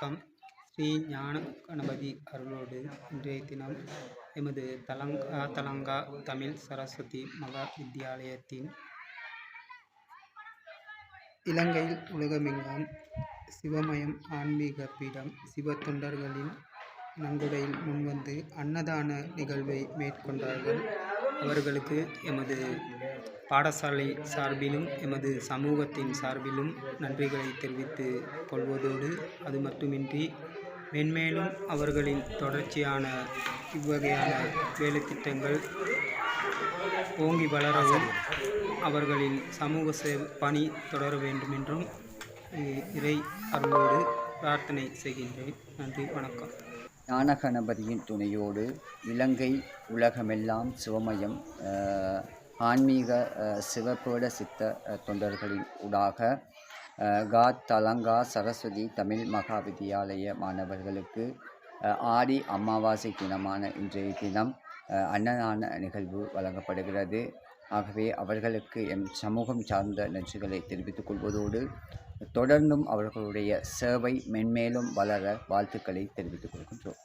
ஸ்ரீ ஞான கணபதி அருளோடு இன்றைய தினம் எமது தலங்கா தலங்கா தமிழ் சரஸ்வதி மகா வித்தியாலயத்தின் இலங்கையில் உலகமெங்கும் சிவமயம் ஆன்மீக பீடம் சிவ தொண்டர்களின் நன்கொடையில் முன்வந்து அன்னதான நிகழ்வை மேற்கொண்டார்கள். அவர்களுக்கு எமது பாடசாலை சார்பிலும் எமது சமூகத்தின் சார்பிலும் நன்றிகளை தெரிவித்து கொள்வதோடு அது மட்டுமின்றி மென்மேலும் அவர்களின் தொடர்ச்சியான இவ்வகையான வேலைத்திட்டங்கள் ஓங்கி வளரவும் அவர்களின் சமூக சே பணி தொடர வேண்டுமென்றும் இ- இறை அருளோடு பிரார்த்தனை செய்கின்றேன். நன்றி வணக்கம். ஞானகணபதியின் துணையோடு இலங்கை உலகமெல்லாம் சிவமயம் ஆன்மீக அஹ், சித்த தொண்டர்களின் ஊடாக கா தலங்கா சரஸ்வதி தமிழ் மகா வித்தியாலய மாணவர்களுக்கு ஆடி அமாவாசை தினமான இன்றைய தினம் அன்னதான நிகழ்வு வழங்கப்படுகிறது. ஆகவே அவர்களுக்கு எம் சமூகம் சார்ந்த நன்றிகளை தெரிவித்துக் கொள்வதோடு தொடர்ந்தும் அவர்களுடைய சேவை மென்மேலும் வளர வாழ்த்துக்களை தெரிவித்துக் கொள்கின்றோம்.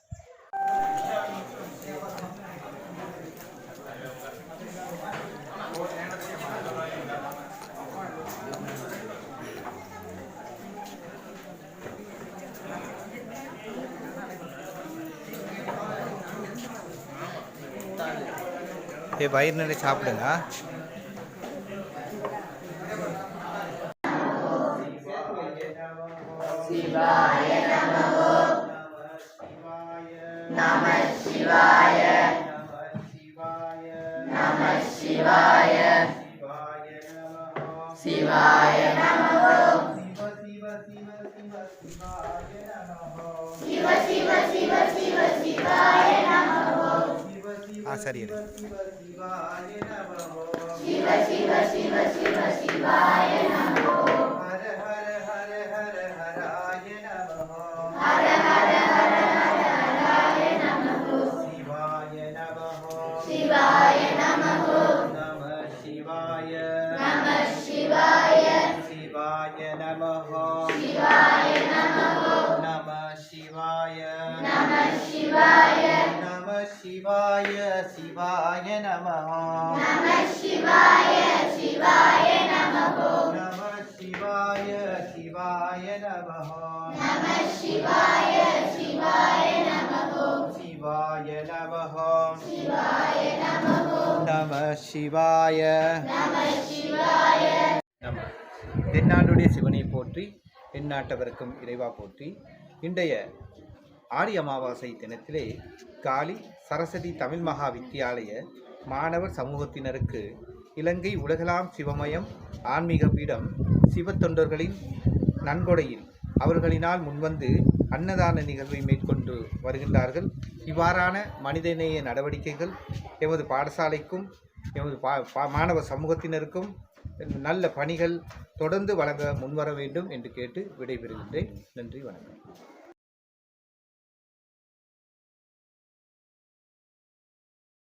ஏ வயிறு நிறைய சாப்பிடுங்க ಸರಿಯಲ್ಲ Namah Shivaya Namah Shivaya நம சிவாய நம. தென்னாடுடைய சிவனை போற்றி தென்னாட்டவருக்கும் இறைவா போற்றி இன்றைய ஆடி அமாவாசை தினத்திலே காளி சரஸ்வதி தமிழ் மகா வித்தியாலய மாணவர் சமூகத்தினருக்கு இலங்கை உலகலாம் சிவமயம் ஆன்மீக பீடம் சிவத்தொண்டர்களின் நன்கொடையில் அவர்களினால் முன்வந்து அன்னதான நிகழ்வை மேற்கொண்டு வருகின்றார்கள். இவ்வாறான மனிதநேய நடவடிக்கைகள் எமது பாடசாலைக்கும் எமது பா பா- மாணவ சமூகத்தினருக்கும் நல்ல பணிகள் தொடர்ந்து வழங்க முன்வர வேண்டும் என்று கேட்டு விடைபெறுகின்றேன். நன்றி வணக்கம்.